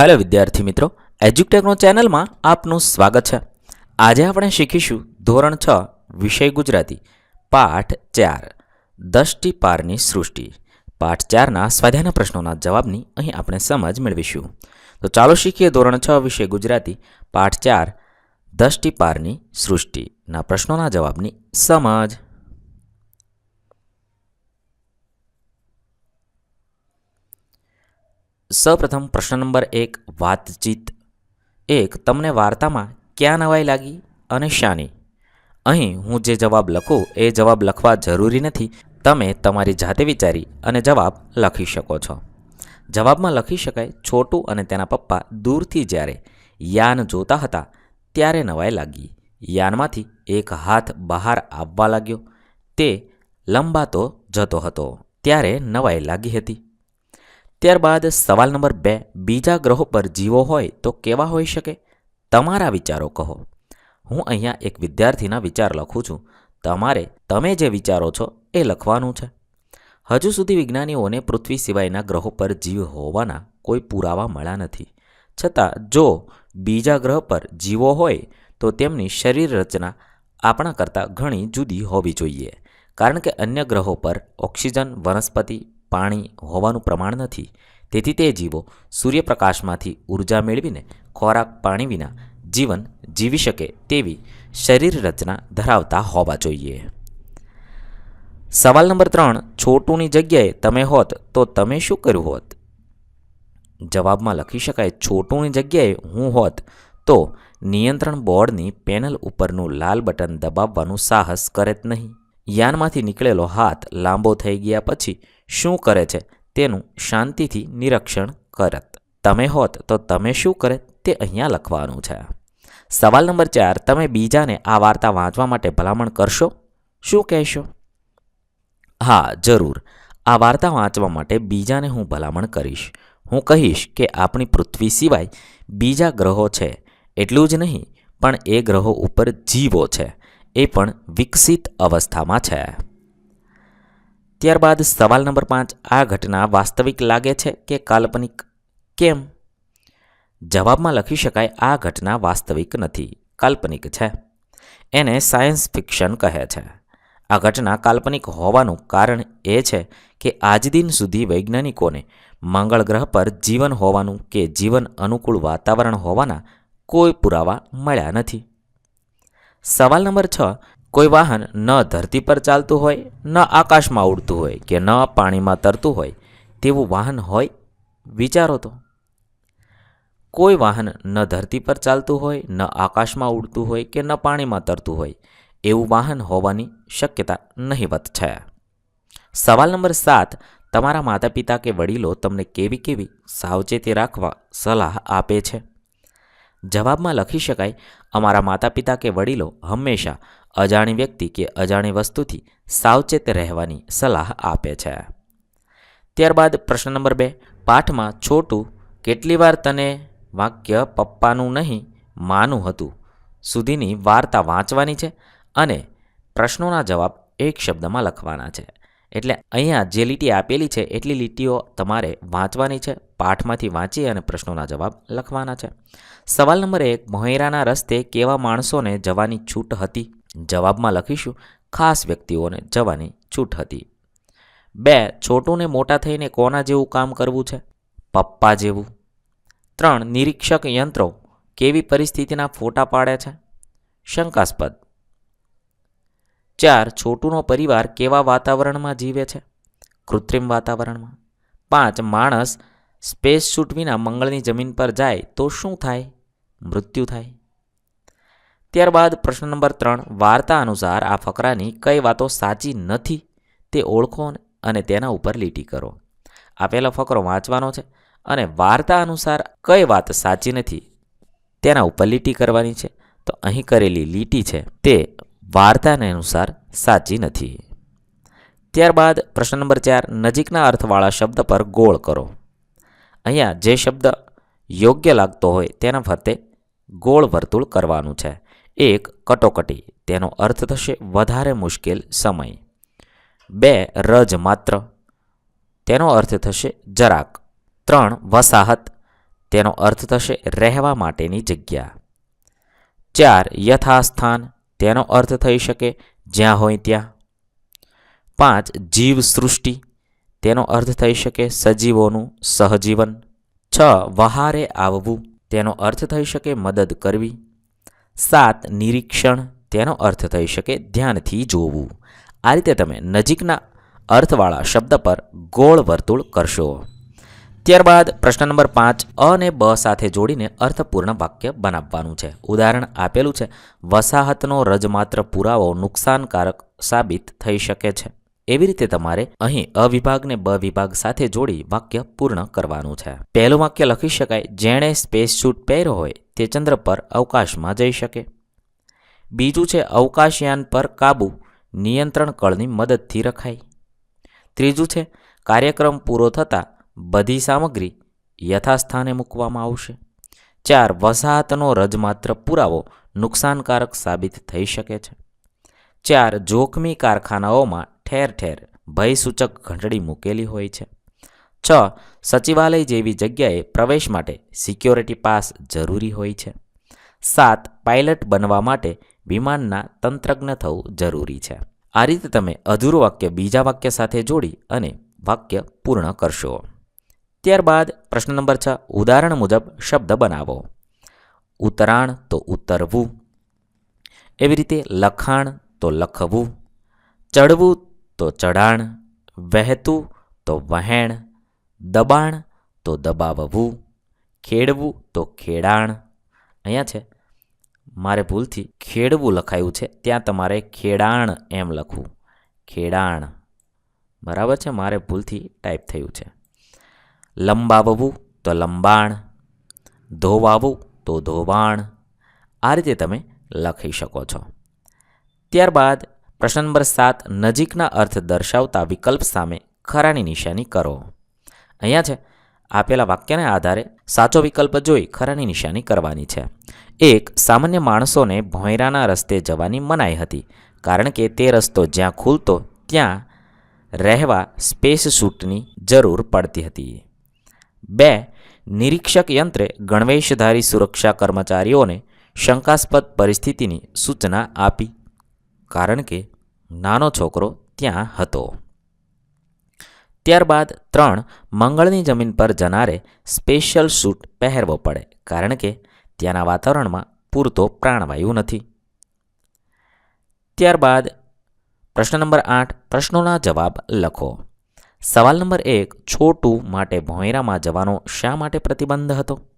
Hello વિદ્યાર્થી મિત્રો, એજ્યુકટેકનો ચેનલમાં આપનું સ્વાગત છે. આજે આપણે શીખીશું ધોરણ છ, વિષય ગુજરાતી, પાઠ ચાર દષ્ટિ પારની સૃષ્ટિ. પાઠ ચારના સ્વાધ્યાયના પ્રશ્નોના જવાબની અહીં આપણે સમજ મેળવીશું. તો ચાલો શીખીએ ધોરણ છ, વિષય ગુજરાતી, પાઠ ચાર દષ્ટિ પારની સૃષ્ટિના પ્રશ્નોના જવાબની સમજ. સૌપ્રથમ પ્રશ્ન નંબર એક, વાતચીત. એક, તમને વાર્તામાં ક્યાં નવાઈ લાગી અને શાની? અહીં હું જે જવાબ લખું એ જવાબ લખવા જરૂરી નથી. તમે તમારી જાતે વિચારી અને જવાબ લખી શકો છો. જવાબમાં લખી શકાય, છોટું અને તેના પપ્પા દૂરથી જ્યારે યાન જોતા હતા, ત્યારે નવાઈ લાગી. યાનમાંથી એક હાથ બહાર આવવા લાગ્યો. તે લંબાતો જતો હતો, ત્યારે નવાઈ લાગી હતી. ત્યારબાદ સવાલ નંબર બે, બીજા ગ્રહો પર જીવો હોય તો કેવા હોઈ શકે? તમારા વિચારો કહો. હું અહીંયા એક વિદ્યાર્થીના વિચાર લખું છું. તમારે, તમે જે વિચારો છો એ લખવાનું છે. હજુ સુધી વિજ્ઞાનીઓને પૃથ્વી સિવાયના ગ્રહો પર જીવ હોવાના કોઈ પુરાવા મળ્યા નથી. છતાં, જો બીજા ગ્રહ પર જીવો હોય તો તેમની શરીર રચના આપણા કરતાં ઘણી જુદી હોવી જોઈએ. કારણ કે અન્ય ગ્રહો પર ઓક્સિજન, વનસ્પતિ પાણી હોવાનું પ્રમાણ નથી. તેથી તે જીવો સૂર્યપ્રકાશમાંથી ઊર્જા મેળવીને ખોરાક પાણી વિના જીવન જીવી શકે તેવી શરીર રચના ધરાવતા હોવા જોઈએ. સવાલ નંબર ત્રણ, છોટુની જગ્યાએ તમે હોત તો તમે શું કર્યું હોત? જવાબમાં લખી શકાય, છોટુની જગ્યાએ હું હોત તો નિયંત્રણ બોર્ડની પેનલ ઉપરનું લાલ બટન દબાવવાનું સાહસ કરે જ નહીં. યાનમાંથી નીકળેલો હાથ લાંબો થઈ ગયા પછી શું કરે છે? તેનું શાંતિથી નિરીક્ષણ કરત. તમે હોત તો તમે શું કરે? તે અહીંયા લખવાનું છે. સવાલ નંબર ચાર, તમે બીજાને આ વાર્તા વાંચવા માટે ભલામણ કરશો? શું કહેશો? હા, જરૂર. આ વાર્તા વાંચવા માટે બીજાને હું ભલામણ કરીશ. હું કહીશ કે આપણી પૃથ્વી સિવાય બીજા ગ્રહો છે. એટલું જ નહીં, પણ એ ગ્રહો ઉપર જીવો છે. એ પણ વિકસિત અવસ્થામાં છે. ત્યારબાદ સવાલ નંબર પાંચ, આ ઘટના વાસ્તવિક લાગે છે કે કાલ્પનિક? કેમ? જવાબમાં લખી શકાય, આ ઘટના વાસ્તવિક નથી, કાલ્પનિક છે. એને સાયન્સ ફિક્શન કહે છે. આ ઘટના કાલ્પનિક હોવાનું કારણ એ છે કે આજ દિન સુધી વૈજ્ઞાનિકોને મંગળ ગ્રહ પર જીવન હોવાનું કે જીવન અનુકૂળ વાતાવરણ હોવાના કોઈ પુરાવા મળ્યા નથી. સવાલ નંબર છ કોઈ વાહન ન ધરતી પર ચાલતું હોય, ન આકાશમાં ઉડતું હોય કે ન પાણીમાં તરતું હોય તેવું વાહન હોય, વિચારો તો. કોઈ વાહન ન ધરતી પર ચાલતું હોય, ન આકાશમાં ઉડતું હોય કે ન પાણીમાં તરતું હોય, એવું વાહન હોવાની શક્યતા નહીવત છે. સવાલ નંબર સાત, તમારા માતા પિતા કે વડીલો તમને કેવી કેવી સાવચેતી રાખવા સલાહ આપે છે? જવાબમાં લખી શકાય, અમારા માતા પિતા કે વડીલો હંમેશા અજાણી વ્યક્તિ કે અજાણી વસ્તુથી સાવચેત રહેવાની સલાહ આપે છે. ત્યારબાદ પ્રશ્ન નંબર બે. પાઠમાં છોટું કેટલી વાર તને વાક્ય પપ્પાનું નહીં, માનું હતું સુધીની વાર્તા વાંચવાની છે અને પ્રશ્નોના જવાબ એક શબ્દમાં લખવાના છે. એટલે અહીંયા જે લીટી આપેલી છે, એટલી લીટીઓ તમારે વાંચવાની છે. પાઠમાંથી વાંચી અને પ્રશ્નોના જવાબ લખવાના છે. સવાલ નંબર એક. મોહેરાના રસ્તે કેવા માણસોને જવાની છૂટ હતી? જવાબમાં લખીશું, ખાસ વ્યક્તિઓને જવાની છૂટ હતી. બે, છોટુને મોટા થઈને કોના જેવું કામ કરવું છે? પપ્પા જેવું. ત્રણ, નિરીક્ષક યંત્રો કેવી પરિસ્થિતિના ફોટા પાડે છે? શંકાસ્પદ. ચાર, છોટુનો પરિવાર કેવા વાતાવરણમાં જીવે છે? કૃત્રિમ વાતાવરણમાં. પાંચ, માણસ સ્પેસ સૂટ વિના મંગળની જમીન પર જાય તો શું થાય? મૃત્યુ થાય. ત્યારબાદ પ્રશ્ન નંબર ત્રણ, વાર્તા અનુસાર આ ફકરાની કઈ વાતો સાચી નથી તે ઓળખો અને તેના ઉપર લીટી કરો. આપેલો ફકરો વાંચવાનો છે અને વાર્તા અનુસાર કઈ વાત સાચી નથી તેના ઉપર લીટી કરવાની છે. તો અહીં કરેલી લીટી છે તે વાર્તાને અનુસાર સાચી નથી. ત્યારબાદ પ્રશ્ન નંબર ચાર, નજીકના અર્થવાળા શબ્દ પર ગોળ કરો. અહીંયા જે શબ્દ યોગ્ય લાગતો હોય તેના ફરતે ગોળ વર્તુળ કરવાનું છે. એક કટોકટી. તેનો અર્થ થશે વધારે મુશ્કેલ સમય. બે રજ માત્ર. તેનો અર્થ થશે જરાક. ત્રણ વસાહત. તેનો અર્થ થશે રહેવા માટેની જગ્યા. ચાર યથાસ્થાન. તેનો અર્થ થઈ શકે જ્યાં હોય ત્યાં. પાંચ જીવ સૃષ્ટિ. તેનો અર્થ થઈ શકે સજીવોનું સહજીવન. છ વહારે આવવું. તેનો અર્થ થઈ શકે મદદ કરવી. સાત નિરીક્ષણ, તેનો અર્થ થઈ શકે ધ્યાનથી જોવું. આ રીતે તમે નજીકના અર્થવાળા શબ્દ પર ગોળ વર્તુળ કરશો. ત્યારબાદ પ્રશ્ન નંબર પાંચ, અ અને બ સાથે જોડીને અર્થપૂર્ણ વાક્ય બનાવવાનું છે. ઉદાહરણ આપેલું છે, વસાહતનો રજમાત્ર પુરાવો નુકસાનકારક સાબિત થઈ શકે છે. એવી રીતે તમારે અહીં અ વિભાગને બ વિભાગ સાથે જોડી વાક્ય પૂર્ણ કરવાનું છે. પહેલું વાક્ય લખી શકાય, જેણે સ્પેસ શૂટ પહેર્યો હોય, તે ચંદ્ર પર અવકાશમાં જઈ શકે. બીજું છે, અવકાશયાન પર કાબુ, નિયંત્રણ કળની મદદથી રખાય. ત્રીજું છે, કાર્યક્રમ પૂરો થતાં બધી સામગ્રી યથાસ્થાને મૂકવામાં આવશે. ચાર, વસાહતનો રજમાત્ર પુરાવો નુકસાનકારક સાબિત થઈ શકે છે. ચાર જોખમી કારખાનાઓમાં ઠેર ઠેર ભયસૂચક ઘંટડી મૂકેલી હોય છે. છ, સચિવાલય જેવી જગ્યાએ પ્રવેશ માટે સિક્યોરિટી પાસ જરૂરી હોય છે. સાત પાયલટ બનવા માટે વિમાનના તંત્રજ્ઞ થવું જરૂરી છે. આ રીતે તમે અધૂરું વાક્ય બીજા વાક્ય સાથે જોડી અને વાક્ય પૂર્ણ કરશો. ત્યારબાદ પ્રશ્ન નંબર છ, ઉદાહરણ મુજબ શબ્દ બનાવો. ઉતરાણ તો ઉતરવું. એવી રીતે લખાણ તો લખવું, ચડવું તો ચઢાણ વહેતું તો વહેણ, દબાણ તો દબાવવું, ખેડવું તો ખેડાણ. અહીંયા છે. મારે ભૂલથી ખેડવું લખાયું છે. ત્યાં તમારે ખેડાણ એમ લખવું. ખેડાણ. બરાબર છે? મારે ભૂલથી ટાઈપ થયું છે. લંબાવવું તો લંબાણ, ધોવાવું તો ધોવાણ. આ રીતે તમે લખી શકો છો. ત્યારબાદ પ્રશ્ન નંબર સાત, નજીકના અર્થ દર્શાવતા વિકલ્પ સામે ખરાની નિશાની કરો. અહીંયા છે, આપેલા વાક્યને આધારે સાચો વિકલ્પ જોઈ ખરાની નિશાની કરવાની છે. એક, સામાન્ય માણસોને ભોંયરાના રસ્તે જવાની મનાઈ હતી, કારણ કે તે રસ્તો જ્યાં ખુલતો ત્યાં રહેવા સ્પેસ સૂટની જરૂર પડતી હતી. બે, નિરીક્ષક યંત્રે ગણવેશધારી સુરક્ષા કર્મચારીઓને શંકાસ્પદ પરિસ્થિતિની સૂચના આપી કારણ કે નાનો છોકરો ત્યાં હતો. ત્યારબાદ ત્રણ મંગળની જમીન પર જનારે સ્પેશિયલ સૂટ પહેરવો પડે, કારણ કે ત્યાંના વાતાવરણમાં પૂરતો પ્રાણવાયુ નથી. ત્યારબાદ પ્રશ્ન નંબર આઠ, પ્રશ્નોના જવાબ લખો. સવાલ નંબર એક, છોટું માટે ભોંયરામાં જવાનો શા માટે પ્રતિબંધ હતો?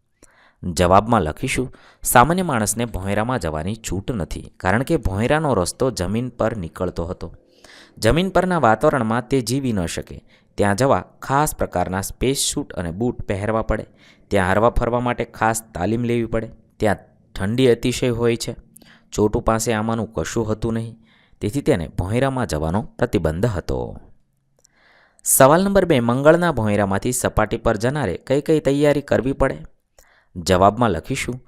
જવાબમાં લખીશું, સામાન્ય માણસને ભોંયરામાં જવાની છૂટ નથી, કારણ કે ભોંયરાનો રસ્તો જમીન પર નીકળતો હતો. જમીન પરના વાતાવરણમાં તે જીવી ન શકે. ત્યાં જવા ખાસ પ્રકારના સ્પેસ શૂટ અને બૂટ પહેરવા પડે. ત્યાં હરવા ફરવા માટે ખાસ તાલીમ લેવી પડે. ત્યાં ઠંડી અતિશય હોય છે. ચોટુ પાસે આમાંનું કશું હતું નહીં. તેથી તેને ભોંયરામાં જવાનો પ્રતિબંધ હતો. સવાલ નંબર બે, મંગળના ભોંયરામાંથી સપાટી પર જનારે કઈ કઈ તૈયારી કરવી પડે? જવાબમાં લખીશું,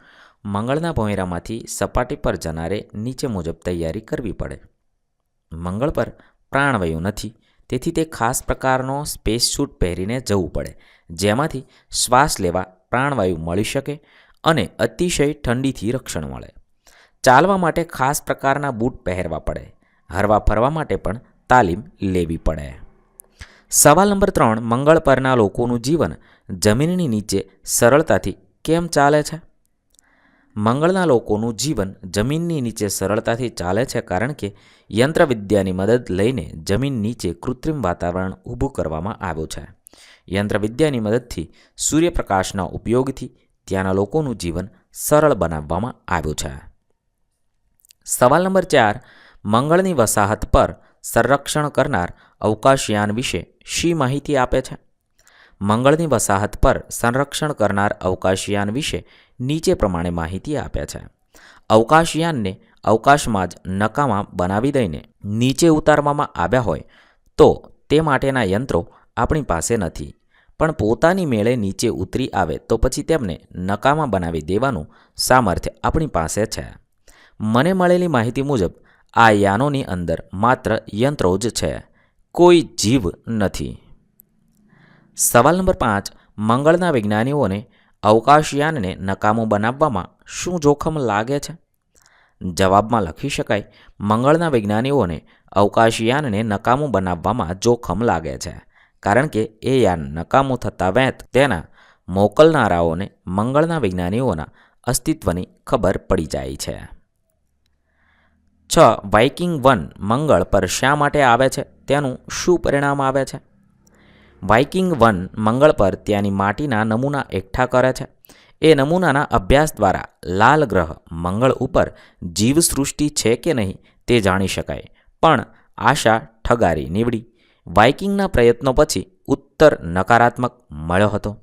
મંગળના ભોંયરામાંથી સપાટી પર જનારે નીચે મુજબ તૈયારી કરવી પડે. મંગળ પર પ્રાણવાયુ નથી, તેથી તે ખાસ પ્રકારનો સ્પેસ સૂટ પહેરીને જવું પડે, જેમાંથી શ્વાસ લેવા પ્રાણવાયુ મળી શકે અને અતિશય ઠંડીથી રક્ષણ મળે. ચાલવા માટે ખાસ પ્રકારના બૂટ પહેરવા પડે, હરવા ફરવા માટે પણ તાલીમ લેવી પડે. સવાલ નંબર ત્રણ, મંગળ પરના લોકોનું જીવન જમીનની નીચે સરળતાથી કેમ ચાલે છે? મંગળના લોકોનું જીવન જમીનની નીચે સરળતાથી ચાલે છે કારણ કે યંત્રવિદ્યાની મદદ લઈને જમીન નીચે કૃત્રિમ વાતાવરણ ઊભું કરવામાં આવ્યું છે. યંત્રવિદ્યાની મદદથી સૂર્યપ્રકાશના ઉપયોગથી ત્યાંના લોકોનું જીવન સરળ બનાવવામાં આવ્યું છે. સવાલ નંબર ચાર, મંગળની વસાહત પર સંરક્ષણ કરનાર અવકાશયાન વિશે શી માહિતી આપે છે? મંગળની વસાહત પર સંરક્ષણ કરનાર અવકાશયાન વિશે નીચે પ્રમાણે માહિતી આપે છે. અવકાશયાનને અવકાશમાં જ નકામા બનાવી દઈને નીચે ઉતારવામાં આવ્યા હોય તો તે માટેના યંત્રો આપણી પાસે નથી. પણ પોતાની મેળે નીચે ઉતરી આવે તો પછી તેમને નકામા બનાવી દેવાનું સામર્થ્ય આપણી પાસે છે. મને મળેલી માહિતી મુજબ, આ યાનોની અંદર માત્ર યંત્રો જ છે. કોઈ જીવ નથી. સવાલ નંબર પાંચ, મંગળના વિજ્ઞાનીઓને અવકાશયાનને નકામું બનાવવામાં શું જોખમ લાગે છે? જવાબમાં લખી શકાય, મંગળના વિજ્ઞાનીઓને અવકાશયાનને નકામું બનાવવામાં જોખમ લાગે છે, કારણ કે એ યાન નકામું થતાં વેંત તેના મોકલનારાઓને મંગળના વિજ્ઞાનીઓના અસ્તિત્વની ખબર પડી જાય છે. છ, વાઇકિંગ વન મંગળ પર શા માટે આવે છે? તેનું શું પરિણામ આવે છે? વાઇકિંગ વન મંગળ પર ત્યાંની માટીના નમૂના એકઠા કરે છે. એ નમૂનાના અભ્યાસ દ્વારા લાલ ગ્રહ મંગળ ઉપર જીવસૃષ્ટિ છે કે નહીં તે જાણી શકાય. પણ આશા ઠગારી નીવડી. વાઇકિંગના પ્રયત્નો પછી ઉત્તર નકારાત્મક મળ્યો હતો.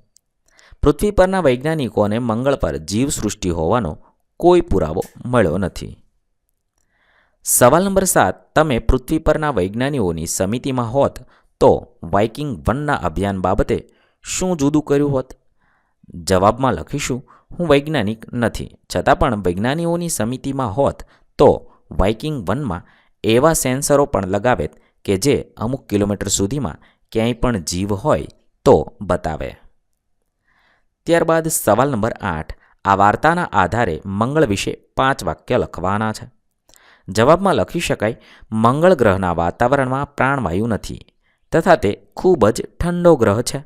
પૃથ્વી પરના વૈજ્ઞાનિકોને મંગળ પર જીવસૃષ્ટિ હોવાનો કોઈ પુરાવો મળ્યો નથી. સવાલ નંબર સાત. તમે પૃથ્વી પરના વૈજ્ઞાનિકોની સમિતિમાં હોત તો વાઇકિંગ વનના અભિયાન બાબતે શું જુદું કર્યું હોત? જવાબમાં લખીશું, હું વૈજ્ઞાનિક નથી. છતાં પણ વૈજ્ઞાનિકોની સમિતિમાં હોત તો વાઇકિંગ વનમાં એવા સેન્સરો પણ લગાવેત કે જે અમુક કિલોમીટર સુધીમાં ક્યાંય પણ જીવ હોય તો બતાવે. ત્યારબાદ સવાલ નંબર આઠ. આ વાર્તાના આધારે મંગળ વિશે પાંચ વાક્ય લખવાના છે. જવાબમાં લખી શકાય, મંગળ ગ્રહના વાતાવરણમાં પ્રાણવાયુ નથી. તથા તે ખૂબ જ ઠંડો ગ્રહ છે.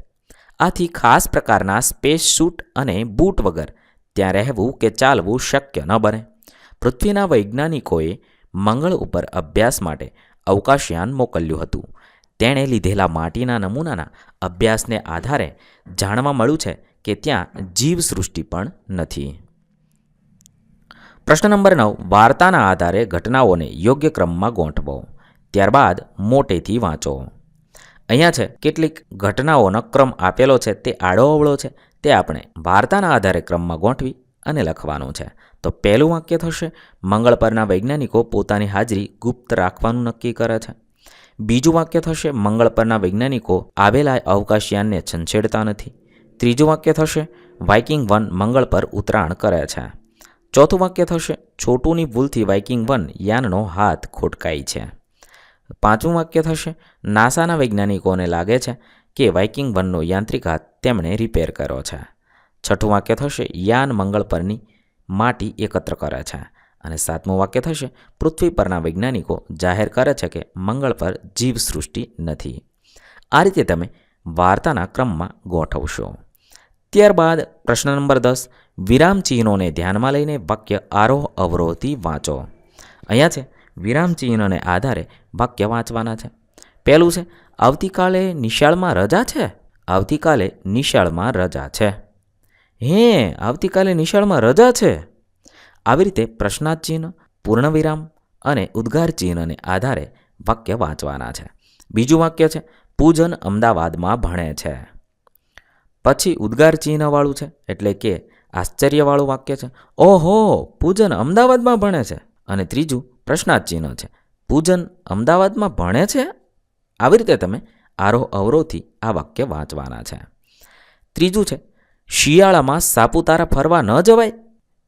આથી ખાસ પ્રકારના સ્પેસ સૂટ અને બૂટ વગર ત્યાં રહેવું કે ચાલવું શક્ય ન બને. પૃથ્વીના વૈજ્ઞાનિકોએ મંગળ ઉપર અભ્યાસ માટે અવકાશયાન મોકલ્યું હતું. તેણે લીધેલા માટીના નમૂનાના અભ્યાસને આધારે જાણવા મળ્યું છે કે ત્યાં જીવસૃષ્ટિ પણ નથી. પ્રશ્ન નંબર નવ. વાર્તાના આધારે ઘટનાઓને યોગ્ય ક્રમમાં ગોઠવો. ત્યારબાદ મોટેથી વાંચો. અહીંયા છે, કેટલીક ઘટનાઓનો ક્રમ આપેલો છે, તે આડો અવળો છે, તે આપણે વાર્તાના આધારે ક્રમમાં ગોઠવી અને લખવાનું છે. તો પહેલું વાક્ય થશે, મંગળ પરના વૈજ્ઞાનિકો પોતાની હાજરી ગુપ્ત રાખવાનું નક્કી કરે છે. બીજું વાક્ય થશે, મંગળ પરના વૈજ્ઞાનિકો આવેલા અવકાશયાનને છંછેડતા નથી. ત્રીજું વાક્ય થશે, વાઇકિંગ વન મંગળ પર ઉતરાણ કરે છે. ચોથું વાક્ય થશે, છોટુની ભૂલથી વાઇકિંગ વન યાનનો હાથ ખોટકાય છે. પાંચમું વાક્ય થશે, નાસાના વૈજ્ઞાનિકોને લાગે છે કે વાઇકિંગ વનનો યાંત્રિક હાથ તેમણે રિપેર કર્યો છે. છઠ્ઠું વાક્ય થશે, યાન મંગળ પરની માટી એકત્ર કરે છે. અને સાતમું વાક્ય થશે, પૃથ્વી પરના વૈજ્ઞાનિકો જાહેર કરે છે કે મંગળ પર જીવસૃષ્ટિ નથી. આ રીતે તમે વાર્તાના ક્રમમાં ગોઠવશો. ત્યારબાદ પ્રશ્ન નંબર દસ વિરામ ચિહ્નોને ધ્યાનમાં લઈને વાક્ય આરોહ અવરોહથી વાંચો. અહીંયા છે વિરામ ચિહ્નોને આધારે વાક્ય વાંચવાના છે. પહેલું છે, આવતીકાલે નિશાળમાં રજા છે? આવતીકાલે નિશાળમાં રજા છે. હે, આવતીકાલે નિશાળમાં રજા છે? આવી રીતે પ્રશ્નાર્થ ચિહ્ન પૂર્ણ વિરામ અને ઉદ્ગાર ચિહ્નને આધારે વાક્ય વાંચવાના છે. બીજું વાક્ય છે, પૂજન અમદાવાદમાં ભણે છે. પછી ઉદ્ગાર ચિહ્નવાળું છે, એટલે કે આશ્ચર્યવાળું વાક્ય છે, ઓહો, પૂજન અમદાવાદમાં ભણે છે. અને ત્રીજું, પ્રશ્નાર્થ ચિહ્ન છે પૂજન અમદાવાદમાં ભણે છે? આવી રીતે તમે આરોહ અવરોહથી આ વાક્ય વાંચવાના છે. ત્રીજું છે, શિયાળામાં સાપુતારા ફરવા ન જવાય?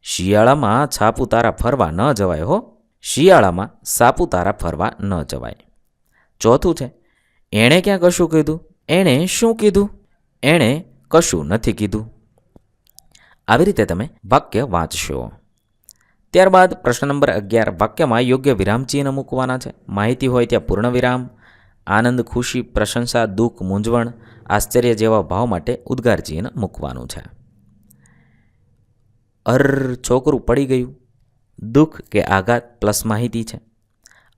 શિયાળામાં સાપુતારા ફરવા ન જવાય હો. શિયાળામાં સાપુતારા ફરવા ન જવાય. ચોથું છે, એણે ક્યાં કશું કીધું? એણે શું કીધું? એણે કશું નથી કીધું. આવી રીતે તમે વાક્ય વાંચશો. ત્યારબાદ પ્રશ્ન નંબર અગિયાર. વાક્યમાં યોગ્ય વિરામચિહ્ન મૂકવાના છે. માહિતી હોય ત્યાં પૂર્ણ વિરામ, આનંદ, ખુશી, પ્રશંસા, દુઃખ, મૂંઝવણ, આશ્ચર્ય જેવા ભાવ માટે ઉદ્ગાર ચિહ્ન મૂકવાનું છે. અર છોકરું પડી ગયું. દુઃખ કે આઘાત પ્લસ માહિતી છે.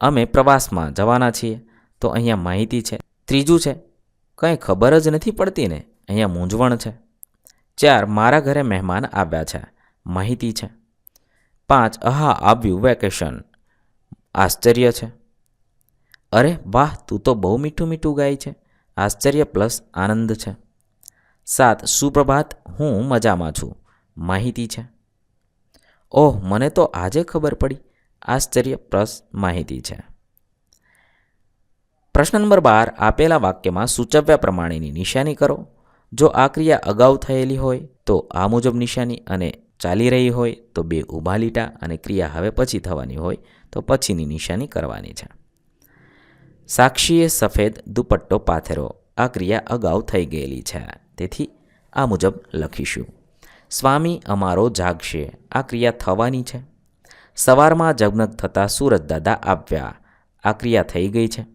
અમે પ્રવાસમાં જવાના છીએ, તો અહીંયા માહિતી છે. ત્રીજું છે, કંઈ ખબર જ નથી પડતી ને, અહીંયા મૂંઝવણ છે. ચાર, મારા ઘરે મહેમાન આવ્યા છે. માહિતી છે. પાંચ આહા આવ્યું વેકેશન. આશ્ચર્ય છે. અરે વાહ, તું તો બહુ મીઠું મીઠું ગાય છે. આશ્ચર્ય પ્લસ આનંદ છે. સાત, સુપ્રભાત, હું મજામાં છું. માહિતી છે. ઓહ, મને તો આજે ખબર પડી. આશ્ચર્ય પ્લસ માહિતી છે. પ્રશ્ન નંબર બાર, આપેલા વાક્યમાં સૂચવ્યા પ્રમાણેની નિશાની કરો. જો આ ક્રિયા અગાઉ થયેલી હોય તો આ મુજબ નિશાની અને ચાલી રહી હોય તો બે ઊભા લીટા અને ક્રિયા હવે પછી થવાની હોય તો પછીની નિશાની કરવાની છે. સાક્ષીએ સફેદ દુપટ્ટો પાથેરો આ ક્રિયા અગાઉ થઈ ગયેલી છે. તેથી આ મુજબ લખીશું. સ્વામી, અમારો જાગશે. આ ક્રિયા થવાની છે. સવારમાં જગમગ થતાં સુરજદાદા આવ્યા. આ ક્રિયા થઈ ગઈ છે.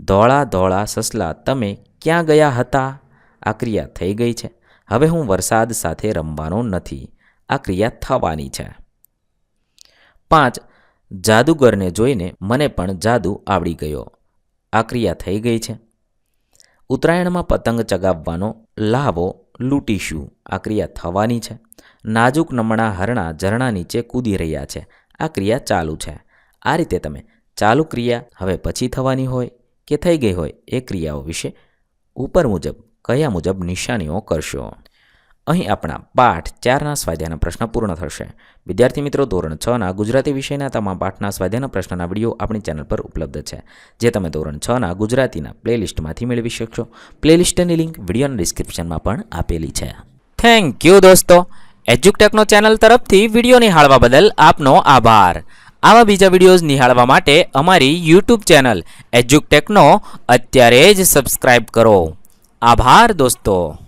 ધોળા ધોળા સસલા, તમે ક્યાં ગયા હતા? આ ક્રિયા થઈ ગઈ છે. હવે હું વરસાદ સાથે રમવાનો નથી. આ ક્રિયા થવાની છે. પાંચ, જાદુગરને જોઈને મને પણ જાદુ આવડી ગયો. આ ક્રિયા થઈ ગઈ છે. ઉત્તરાયણમાં પતંગ ચગાવવાનો લાવો લૂંટીશું. આ ક્રિયા થવાની છે. નાજુક નમણા હરણા ઝરણા નીચે કૂદી રહ્યા છે. આ ક્રિયા ચાલુ છે. આ રીતે તમે ચાલુ ક્રિયા હવે પછી થવાની હોય કે થઈ ગઈ હોય એ ક્રિયાઓ વિશે ઉપર મુજબ, કયા મુજબ નિશાનીઓ કરશો? અહીં આપણા પાઠ ચારના સ્વાધ્યાયના પ્રશ્ન પૂર્ણ થશે. વિદ્યાર્થી મિત્રો, ધોરણ છના ગુજરાતી વિષયના તમામ પાઠના સ્વાધ્યાયના પ્રશ્નના વીડિયો આપણી ચેનલ પર ઉપલબ્ધ છે. જે તમે ધોરણ છના ગુજરાતીના પ્લેલિસ્ટમાંથી મેળવી શકશો. પ્લેલિસ્ટની લિંક વિડીયોના ડિસ્ક્રિપ્શનમાં પણ આપેલી છે. થેન્ક યુ દોસ્તો. એજ્યુકટેકનો ચેનલ તરફથી વીડિયો નિહાળવા બદલ આપનો આભાર. આવા બીજા વિડીયોઝ નિહાળવા માટે અમારી યુટ્યુબ ચેનલ એજ્યુકટેકનો અત્યારે જ સબસ્ક્રાઇબ કરો. આભાર દોસ્તો.